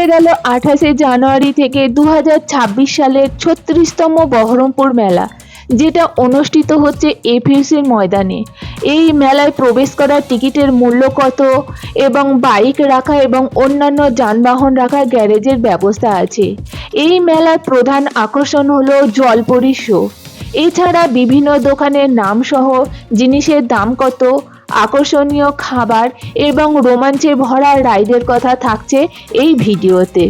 হয়ে গেল আঠাশে জানুয়ারি থেকে দু হাজার ছাব্বিশ সালের ছত্রিশতম বহরমপুর মেলা, যেটা অনুষ্ঠিত হচ্ছে এপিএসির ময়দানে। এই মেলায় প্রবেশ করার টিকিটের মূল্য কত এবং বাইক রাখা এবং অন্যান্য যানবাহন রাখার গ্যারেজের ব্যবস্থা আছে। এই মেলার প্রধান আকর্ষণ হলো জলপরি শো। এছাড়া বিভিন্ন দোকানের নামসহ জিনিসের দাম কত আকর্ষণীয় খাবার এবং রোমাঞ্চে ভরা রাইডের কথা থাকছে এই ভিডিওতে।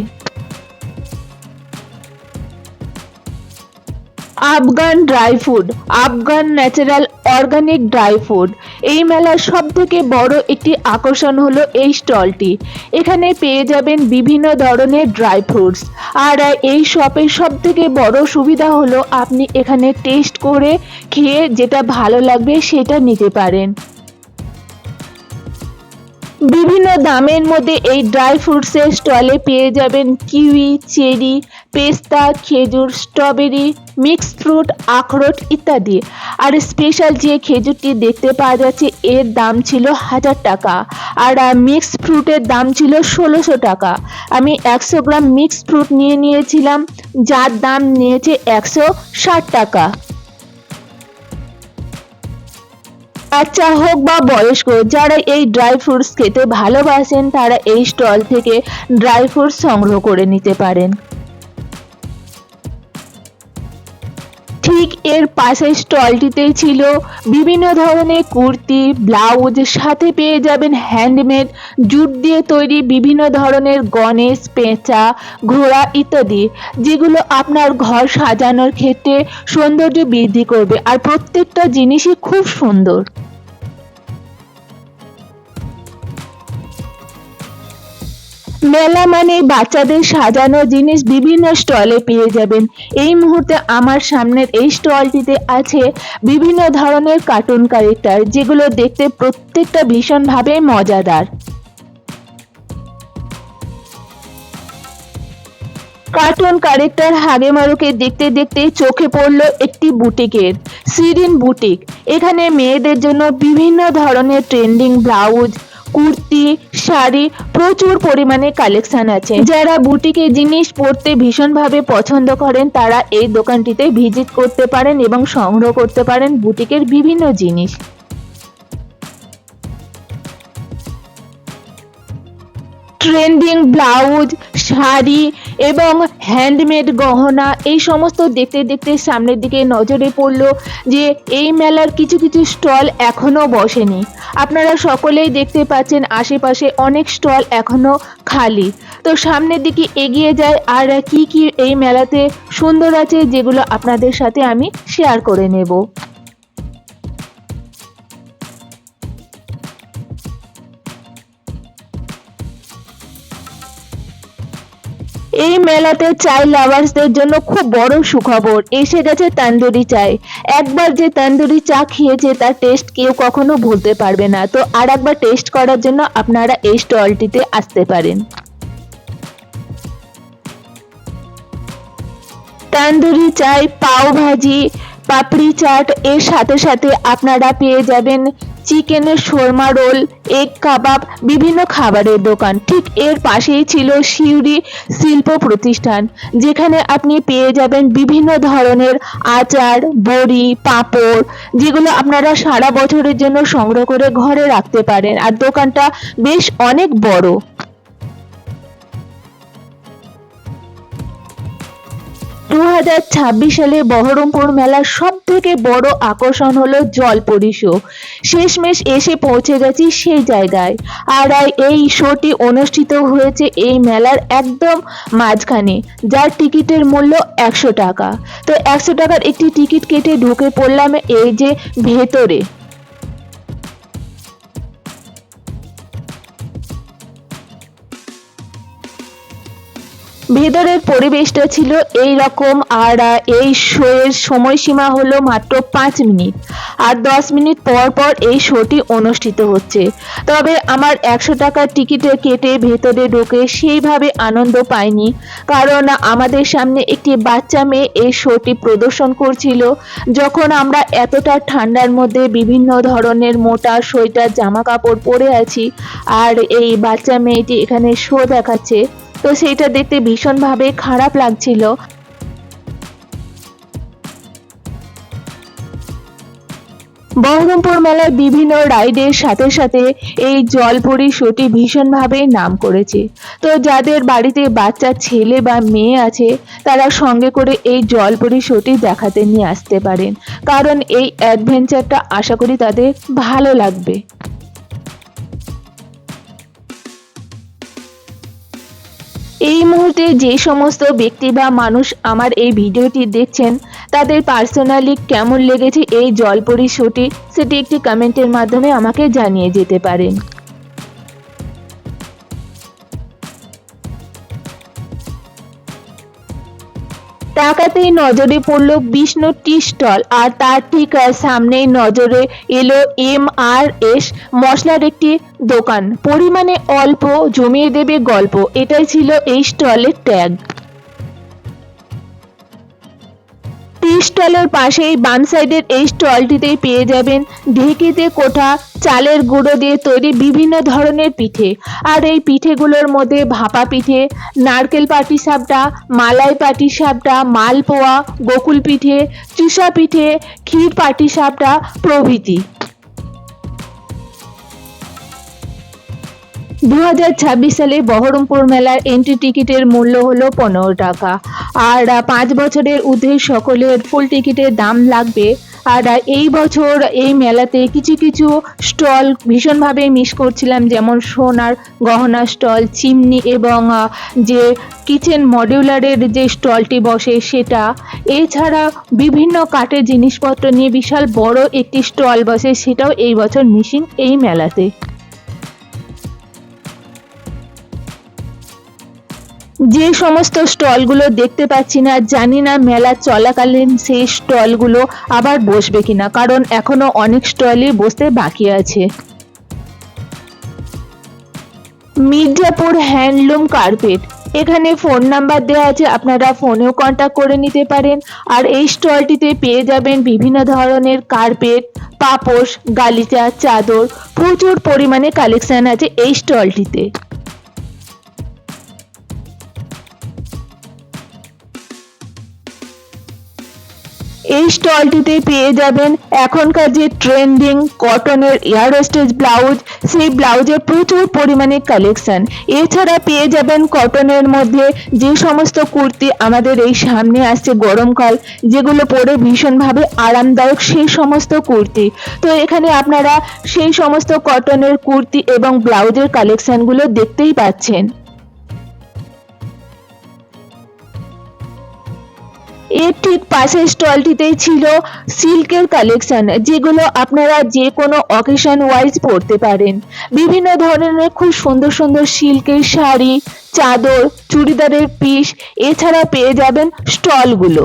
Afghan dry food, Afghan natural organic dry food. এই মেলার সব থেকে বড় একটি আকর্ষণ হলো এই স্টলটি। এখানে পেয়ে যাবেন বিভিন্ন ধরনের ড্রাই ফ্রুটস। আর এই শপের সব থেকে বড় সুবিধা হলো আপনি এখানে টেস্ট করে খেয়ে যেটা ভালো লাগবে সেটা নিতে পারেন। বিভিন্ন দামের মধ্যে এই ড্রাই ফ্রুটসের স্টলে পেয়ে যাবেন কিউই চেরি, পেস্তা, খেজুর স্ট্রবেরি মিক্সড ফ্রুট আখরোট ইত্যাদি। আর স্পেশাল যে খেজুরটি দেখতে পাওয়া যাচ্ছে, এর দাম ছিল হাজার টাকা। আর মিক্সড ফ্রুটের দাম ছিল ষোলোশো টাকা। আমি একশো গ্রাম মিক্সড ফ্রুট নিয়ে নিয়েছিলাম, যার দাম নিয়েছে একশো ষাট টাকা। বাচ্চা হোক বা বয়স্ক যারা এই ড্রাই ফ্রুটস খেতে ভালোবাসেন, তারা এই স্টল থেকে ড্রাই ফ্রুটস সংগ্রহ করে নিতে পারেন। ঠিক এর পাশের স্টলটিতে ছিল বিভিন্ন ধরনের কুর্তি, ব্লাউজ, সাথে পেয়ে যাবেন হ্যান্ডমেড জুট দিয়ে তৈরি বিভিন্ন ধরনের গণেশ, পেঁচা, ঘোড়া ইত্যাদি, যেগুলো আপনার ঘর সাজানোর ক্ষেত্রে সৌন্দর্য বৃদ্ধি করবে। আর প্রত্যেকটা জিনিসই খুব সুন্দর। মেলা মানে বাচ্চাদের সাজানো জিনিস বিভিন্ন স্টলে পেয়ে যাবেন। এই মুহূর্তে আমার সামনের এই স্টলটিতে আছে বিভিন্ন ধরনের কার্টুন ক্যারেক্টার যেগুলো দেখতে প্রত্যেকটা ভীষণভাবে মজাদার। কার্টুন ক্যারেক্টার হাগে মারুকে দেখতে দেখতে চোখে পড়ল একটি বুটিকের, সিরিন বুটিক। এখানে মেয়েদের জন্য বিভিন্ন ধরনের ট্রেন্ডিং ব্লাউজ কুর্তি, শাড়ি প্রচুর পরিমাণে কালেকশন আছে। যারা বুটিকে জিনিস পরতে ভীষণভাবে পছন্দ করেন, তারা এই দোকানটিতে ভিজিট করতে পারেন এবং সংগ্রহ করতে পারেন বুটিকের বিভিন্ন জিনিস। ট্রেন্ডিং ব্লাউজ, শাড়ি এবং হ্যান্ডমেড গহনা এই সমস্ত দেখতে দেখতে সামনের দিকে নজরে পড়ল যে এই মেলার কিছু কিছু স্টল এখনও বসেনি। আপনারা সকলেই দেখতে পাচ্ছেন আশেপাশে অনেক স্টল এখনও খালি। তো সামনের দিকে এগিয়ে যায় আর কি কি এই মেলাতে সুন্দর আছে যেগুলো আপনাদের সাথে আমি শেয়ার করে নেব। এই মেলাতে চাই লাভার্সদের জন্য খুব বড় সুখবর। এসে গেছে তান্দুরি চাই। একবার যে তান্দুরি চা খেয়েছে তার টেস্ট কেউ কখনো ভুলতে পারবে না। তো আর একবার টেস্ট করার জন্য আপনারা এই স্টলটিতে আসতে পারেন। তান্দুরি চাই পাও ভাজি পাপড়ি চাট এর সাথে সাথে আপনারা পেয়ে যাবেন চিকেনের শর্মা রোল এগ কাবাব, বিভিন্ন খাবারের দোকান। ঠিক এর পাশেই ছিল শিউরি শিল্প প্রতিষ্ঠান, যেখানে আপনি পেয়ে যাবেন বিভিন্ন ধরনের আচার, বড়ি, পাঁপড়, যেগুলো আপনারা সারা বছরের জন্য সংগ্রহ করে ঘরে রাখতে পারেন। আর দোকানটা বেশ অনেক বড়। দু হাজার ছাব্বিশ সালে বহরমপুর মেলার সব থেকে বড় আকর্ষণ হলো জলপরি শো শেষমেশ এসে পৌঁছে গেছি সেই জায়গায়। আর এই শোটি অনুষ্ঠিত হয়েছে এই মেলার একদম মাঝখানে, যার টিকিটের মূল্য একশো টাকা। তো একশো টাকার একটি টিকিট কেটে ঢুকে পড়লাম এই যে ভেতরে। ভেতরের পরিবেশটা ছিল এই রকম আর এই শোয়ের সময়সীমা হলো মাত্র পাঁচ মিনিট। আর দশ মিনিট পর পর এই শোটি অনুষ্ঠিত হচ্ছে। তবে আমার একশো টাকার টিকিটে কেটে ভেতরে ঢুকে সেইভাবে আনন্দ পাইনি। কারণ আমাদের সামনে একটি বাচ্চা মেয়ে এই শোটি প্রদর্শন করছিল। যখন আমরা এতটা ঠান্ডার মধ্যে বিভিন্ন ধরনের মোটা সোয়েটার জামা কাপড় পরে আছি, আর এই বাচ্চা মেয়েটি এখানে শো দেখাচ্ছে। তো সেইটা দেখতে ভীষণভাবে খারাপ লাগছিল। বহরমপুর মেলায় বিভিন্ন রাইডের সাথে সাথে এই জলপরি শোটি ভীষণভাবে নাম করেছে। তো যাদের বাড়িতে বাচ্চা, ছেলে বা মেয়ে আছে, তারা সঙ্গে করে এই জলপরি শোটি দেখাতে নিয়ে আসতে পারেন। কারণ এই অ্যাডভেঞ্চারটা আশা করি তাদের ভালো লাগবে। এই মুহূর্তে যে সমস্ত ব্যক্তি বা মানুষ আমার এই ভিডিওটি দেখছেন, তাদের পার্সোনালি কেমন লেগেছে এই জলপরি শোটি সেটি একটি কমেন্টের মাধ্যমে আমাকে জানিয়ে যেতে পারেন। টাকাতেই নজরে পড়ল বিষ্ণু টি স্টল আর তার ঠিক সামনেই নজরে এলো এম আর এস মশলার একটি দোকান। পরিমাণে অল্প, জমিয়ে দেবে গল্প। এটাই ছিল এই স্টলের ট্যাগ স্টলের পাশেই বাম সাইডের এই স্টলটিতেই পেয়ে যাবেন ঢেকিতে কোঠা চালের গুঁড়ো দিয়ে তৈরি বিভিন্ন ধরনের পিঠে। আর এই পিঠেগুলোর মধ্যে ভাপা পিঠে, নারকেল পাটি সাপটা, মালাই পাটি সাপটা, মালপোয়া, গোকুল পিঠে, চুষা পিঠে, ক্ষীর পাটি সাপটা প্রভৃতি। দু হাজার ছাব্বিশ সালে বহরমপুর মেলার এন্ট্রি টিকিটের মূল্য হলো পনেরো টাকা। আর পাঁচ বছরের ঊর্ধ্বে সকলের ফুল টিকিটের দাম লাগবে। আর এই বছর এই মেলাতে কিছু কিছু স্টল ভীষণভাবে মিস করছিলাম, যেমন সোনার গহনা স্টল, চিমনি এবং যে কিচেন মডিউলারের যে স্টলটি বসে সেটা। এছাড়া বিভিন্ন কাঠের জিনিসপত্র নিয়ে বিশাল বড় একটি স্টল বসে, সেটাও এই বছর মিসিং এই মেলাতে। যে সমস্ত স্টলগুলো দেখতে পাচ্ছি না, জানি না মেলা চলাকালীন সেই স্টলগুলো আবার বসবে কিনা, কারণ এখনও অনেক স্টলই বসতে বাকি আছে। মির্জাপুর হ্যান্ডলুম কার্পেট, এখানে ফোন নাম্বার দেওয়া আছে, আপনারা ফোনেও কন্ট্যাক্ট করে নিতে পারেন। আর এই স্টলটিতে পেয়ে যাবেন বিভিন্ন ধরনের কার্পেট, পাপোশ, গালিচা, চাদর, প্রচুর পরিমাণে কালেকশন আছে এই স্টলটিতে। স্টলটিতে পেয়ে যাবেন এখনকার যে ট্রেন্ডিং কটনের এয়ার স্টেজ ব্লাউজ, সেই ব্লাউজের প্রচুর পরিমাণে কালেকশন এছাড়া পেয়ে যাবেন কটনের মধ্যে যে সমস্ত কুর্তি আমাদের এই সামনে আসছে গরমকাল, যেগুলো পরে ভীষণভাবে আরামদায়ক সেই সমস্ত কুর্তি। তো এখানে আপনারা সেই সমস্ত কটনের কুর্তি এবং ব্লাউজের কালেকশনগুলো দেখতেই পাচ্ছেন। এর ঠিক পাশের স্টলটিতেই ছিল সিল্কের কালেকশন, যেগুলো আপনারা যে কোনো অকেশন ওয়াইজ পরতে পারেন। বিভিন্ন ধরনের খুব সুন্দর সুন্দর সিল্কের শাড়ি, চাদর, চুড়িদারের পিস এছাড়া পেয়ে যাবেন স্টলগুলো।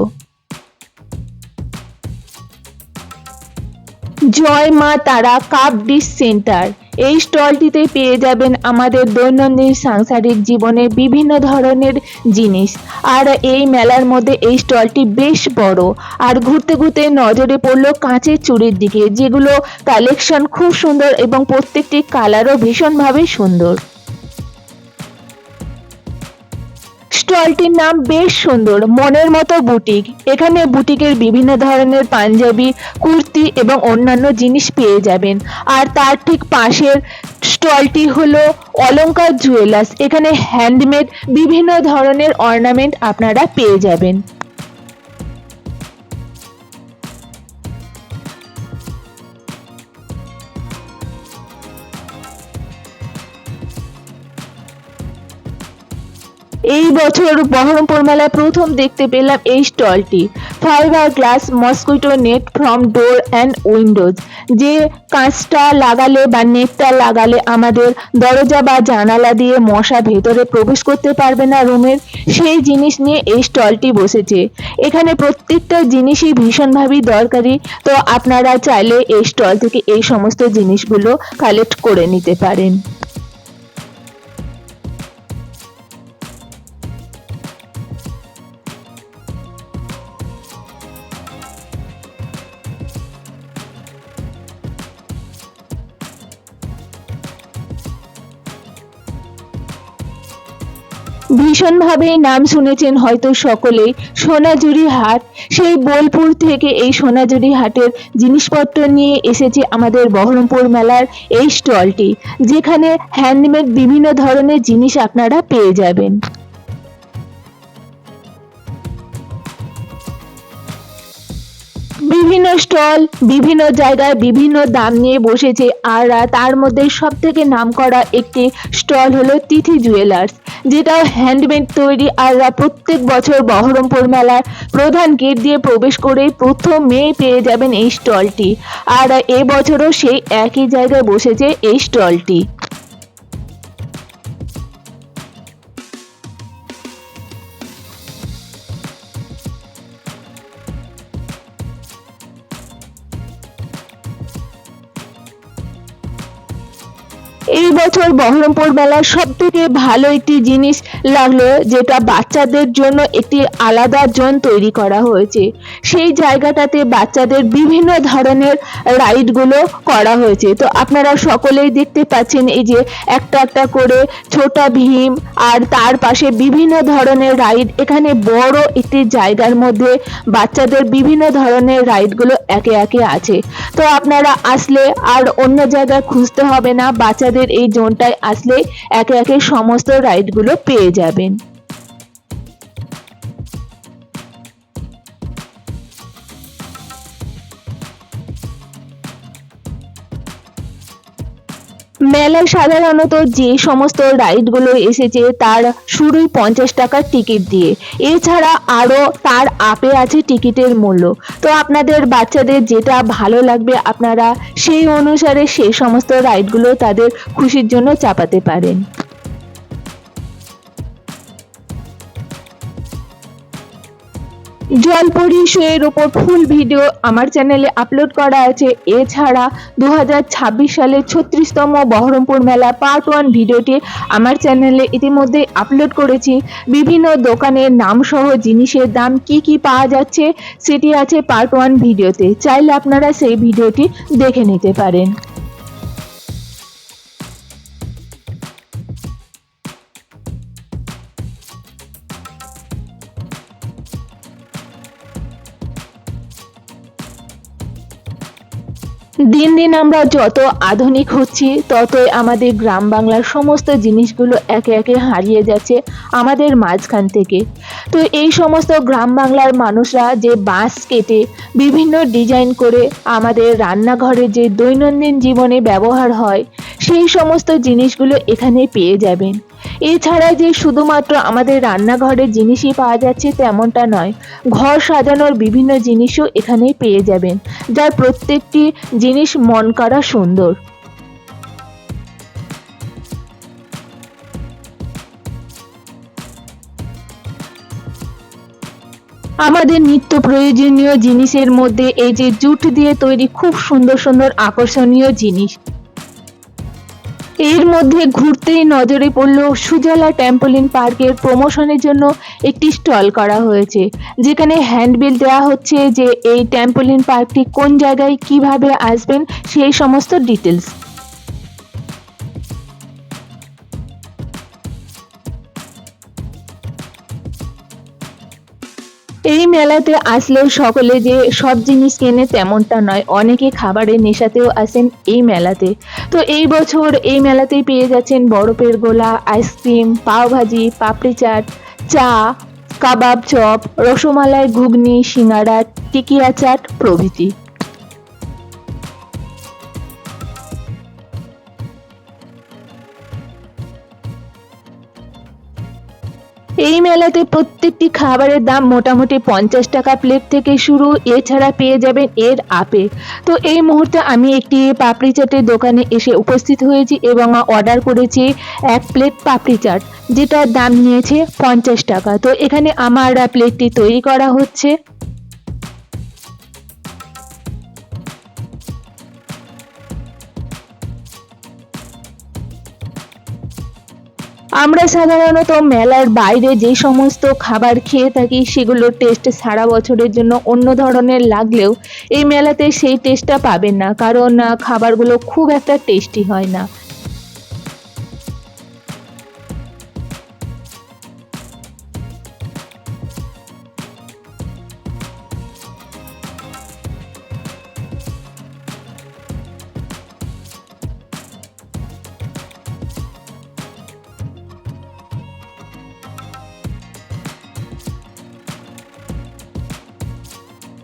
জয় মা তারা কাপ ডিশ সেন্টার এই স্টলটিতে পেয়ে যাবেন আমাদের দৈনন্দিন সাংসারিক জীবনে বিভিন্ন ধরনের জিনিস। আর এই মেলার মধ্যে এই স্টলটি বেশ বড়। আর ঘুরতে ঘুরতে নজরে পড়ল কাঁচের চুড়ির দিকে, যেগুলো কালেকশন খুব সুন্দর এবং প্রত্যেকটি কালারও ভীষণভাবে সুন্দর। স্টলটির নাম বেশ সুন্দর, মনের মতো বুটিক। এখানে বুটিকের বিভিন্ন ধরনের পাঞ্জাবি, কুর্তি এবং অন্যান্য জিনিস পেয়ে যাবেন। আর তার ঠিক পাশের স্টলটি হলো অলঙ্কার জুয়েলার্স। এখানে হ্যান্ডমেড বিভিন্ন ধরনের অর্নামেন্ট আপনারা পেয়ে যাবেন। বছর বহরমপুর মেলায় প্রথম দেখতে পেলাম এই স্টলটি। Fibre glass mosquito net from door and windows যে কাঁচটা লাগালে বা নেটটা লাগালে আমাদের দরজা বা জানালা দিয়ে মশা ভেতরে প্রবেশ করতে পারবে না রুমের, সেই জিনিস নিয়ে এই স্টলটি বসেছে। এখানে প্রত্যেকটা জিনিসই ভীষণভাবেই দরকারি, তো আপনারা চাইলে এই স্টল থেকে এই সমস্ত জিনিসগুলো কালেক্ট করে নিতে পারেন। ভীষণভাবে নাম শুনেছেন হয়তো সকলেই। সোনাজুরি হাট, সেই বোলপুর থেকে এই সোনাজুরি হাটের জিনিসপত্র নিয়ে এসেছে আমাদের বহরমপুর মেলার এই স্টলটি, যেখানে হ্যান্ডমেড বিভিন্ন ধরনের জিনিস আপনারা পেয়ে যাবেন। বিভিন্ন স্টল, বিভিন্ন জায়গায় বিভিন্ন দাম নিয়ে বসেছে আর তার মধ্যে সব থেকে নাম করা একটি স্টল হলো তিথি জুয়েলার্স যেটা হ্যান্ডমেড তৈরি আর প্রত্যেক বছর বহরমপুর মেলার প্রধান গেট দিয়ে প্রবেশ করে প্রথমে পেয়ে যাবেন এই স্টলটি। আর এবছরও সেই একই জায়গায় বসেছে এই স্টলটি। বহরমপুর মেলার সব থেকে ভালো একটি জিনিস লাগল, যেটা বাচ্চাদের জন্য একটি আলাদা জোন তৈরি করা হয়েছে। সেই জায়গাটাতে বাচ্চাদের বিভিন্ন ধরনের রাইডগুলো করা হয়েছে। তো আপনারা সকলেই দেখতে পাচ্ছেন এই যে একটা একটা করে ছোটা ভীম, আর তার পাশে বিভিন্ন ধরনের রাইড। এখানে বড় একটি জায়গার মধ্যে বাচ্চাদের বিভিন্ন ধরনের রাইডগুলো একে একে আছে। তো আপনারা আসলে আর অন্য জায়গায় খুঁজতে হবে না, বাচ্চাদের এই জোনটায় আসলে একে একে সমস্ত রাইডগুলো পেয়ে যাবেন। মেলায় সাধারণত যে সমস্ত রাইডগুলো এসেছে তার শুরুই পঞ্চাশ টাকার টিকিট দিয়ে। এছাড়া আরও তার আপে আছে টিকিটের মূল্য। তো আপনাদের বাচ্চাদের যেটা ভালো লাগবে আপনারা সেই অনুসারে সেই সমস্ত রাইডগুলো তাদের খুশির জন্য চাপাতে পারেন। জলপরি শোয়ের ওপর ফুল ভিডিও আমার চ্যানেলে আপলোড করা আছে। এছাড়া দু হাজার সালের ছত্রিশতম বহরমপুর মেলা পার্ট ওয়ান ভিডিওটি আমার চ্যানেলে ইতিমধ্যে আপলোড করেছি। বিভিন্ন দোকানের নাম সহ জিনিসের দাম কি কি পাওয়া যাচ্ছে সেটি আছে পার্ট ওয়ান ভিডিওতে। চাইলে আপনারা সেই ভিডিওটি দেখে নিতে পারেন। দিন দিন আমরা যত আধুনিক হচ্ছি, ততই আমাদের গ্রাম বাংলার সমস্ত জিনিসগুলো একে একে হারিয়ে যাচ্ছে আমাদের মাঝখান থেকে। তো এই সমস্ত গ্রাম বাংলার মানুষরা যে বাঁশ কেটে বিভিন্ন ডিজাইন করে আমাদের রান্নাঘরে যে দৈনন্দিন জীবনে ব্যবহার হয়, সেই সমস্ত জিনিসগুলো এখানে পেয়ে যাবেন। এছাড়া যে শুধুমাত্র আমাদের রান্নাঘরের জিনিসই পাওয়া যাচ্ছে তেমনটা নয়, ঘর সাজানোর বিভিন্ন জিনিসও এখানে পেয়ে যাবেন, যার প্রত্যেকটি জিনিস মন করা সুন্দর। আমাদের নিত্য প্রয়োজনীয় জিনিসের মধ্যে এই যে জুট দিয়ে তৈরি খুব সুন্দর সুন্দর আকর্ষণীয় জিনিস এর মধ্যে ঘুরতেই নজরে পড়ল সুজলা ট্যাম্পলিন পার্কের প্রমোশনের জন্য একটি স্টল করা হয়েছে, যেখানে হ্যান্ডবিল দেওয়া হচ্ছে যে এই ট্যাম্পলিন পার্কটি কোন জায়গায় কীভাবে আসবেন সেই সমস্ত ডিটেলস এই মেলাতে আসলেও সকলে যে সব জিনিস কেনে তেমনটা নয়, অনেকে খাবারের নেশাতেও আসেন এই মেলাতে। তো এই বছর এই মেলাতেই পেয়ে যাচ্ছেন বরফের গোলা, আইসক্রিম, পাওভাজি, পাপড়ি চাট, চা, কাবাব চপ, রসমালাই, ঘুগনি, সিঙ্গারা, টিকিয়া চাট প্রভৃতি। এই মেলাতে প্রত্যেকটি খাবারের দাম মোটামুটি পঞ্চাশ টাকা প্লেট থেকে শুরু, এছাড়া পেয়ে যাবেন এর আপে তো এই মুহূর্তে আমি একটি পাপড়ি চাটের দোকানে এসে উপস্থিত হয়েছি এবং অর্ডার করেছি এক প্লেট পাপড়ি চাট, যেটার দাম নিয়েছে পঞ্চাশ টাকা। তো এখানে আমার প্লেটটি তৈরি করা হচ্ছে। আমরা সাধারণত মেলার বাইরে যে সমস্ত খাবার খেয়ে থাকি সেগুলোর টেস্ট সারা বছরের জন্য অন্য ধরনের লাগলেও এই মেলাতে সেই টেস্টটা পাবেন না। কারণ খাবারগুলো খুব একটা টেস্টি হয় না।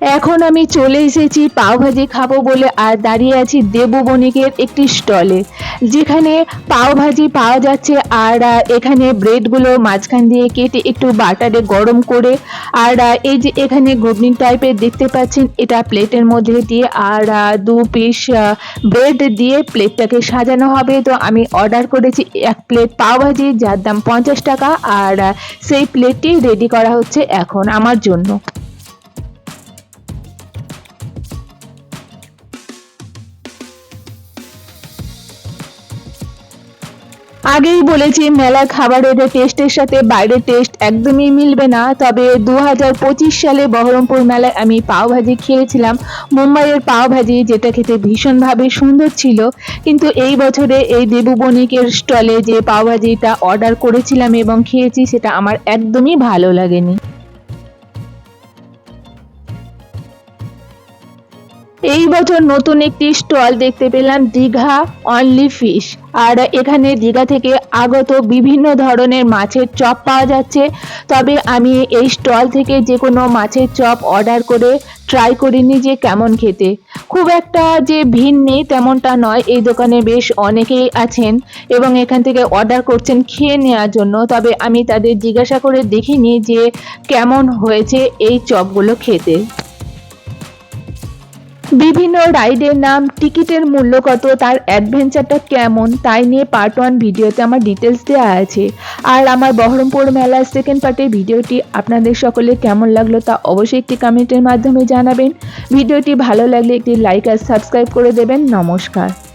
এখন আমি চলে এসেছি পাওভাজি খাব বলে আর দাঁড়িয়ে আছি দেবু বণিকের একটি স্টলে, যেখানে পাওভাজি পাওয়া যাচ্ছে আর এখানে ব্রেডগুলো মাঝখান দিয়ে কেটে একটু বাটারে গরম করে, আর এই যে এখানে ঘুগনি টাইপের দেখতে পাচ্ছেন, এটা প্লেটের মধ্যে দিয়ে, আর দু পিস ব্রেড দিয়ে প্লেটটাকে সাজানো হবে। তো আমি অর্ডার করেছি এক প্লেট পাওভাজি যার দাম পঞ্চাশ টাকা, আর সেই প্লেটটি রেডি করা হচ্ছে এখন আমার জন্য। আগেই বলেছি, মেলা খাবারের টেস্টের সাথে বাইরের টেস্ট একদমই মিলবে না। তবে দু হাজার পঁচিশ সালে বহরমপুর মেলায় আমি পাওভাজি খেয়েছিলাম। মুম্বাইয়ের পাওভাজি যেটা খেতে ভীষণভাবে সুন্দর ছিল। কিন্তু এই বছরে এই দেবু বণিকের স্টলে যে পাওভাজিটা অর্ডার করেছিলাম এবং খেয়েছি, সেটা আমার একদমই ভালো লাগেনি। এই বছর নতুন একটি স্টল দেখতে পেলাম, দীঘা অনলি ফিশ আর এখানে দীঘা থেকে আগত বিভিন্ন ধরনের মাছের চপ পাওয়া যাচ্ছে। তবে আমি এই স্টল থেকে যে কোনো মাছের চপ অর্ডার করে ট্রাই করিনি যে কেমন খেতে। খুব একটা যে ভিড় নেই তেমনটা নয়, এই দোকানে বেশ অনেকেই আছেন এবং এখান থেকে অর্ডার করছেন খেয়ে নেওয়ার জন্য। তবে আমি তাদের জিজ্ঞাসা করে দেখিনি যে কেমন হয়েছে এই চপগুলো খেতে। বিভিন্ন রাইডের নাম, টিকিটের মূল্য কত, তার অ্যাডভেঞ্চারটা কেমন, তাই নিয়ে পার্ট ওয়ান ভিডিওতে আমার ডিটেলস দেওয়া আছে। আর আমার বহরমপুর মেলার সেকেন্ড পার্টের ভিডিওটি আপনাদের সকলে কেমন লাগল তা অবশ্যই একটি কমেন্টের মাধ্যমে জানাবেন। ভিডিওটি ভালো লাগলে একটি লাইক আর সাবস্ক্রাইব করে দেবেন। নমস্কার।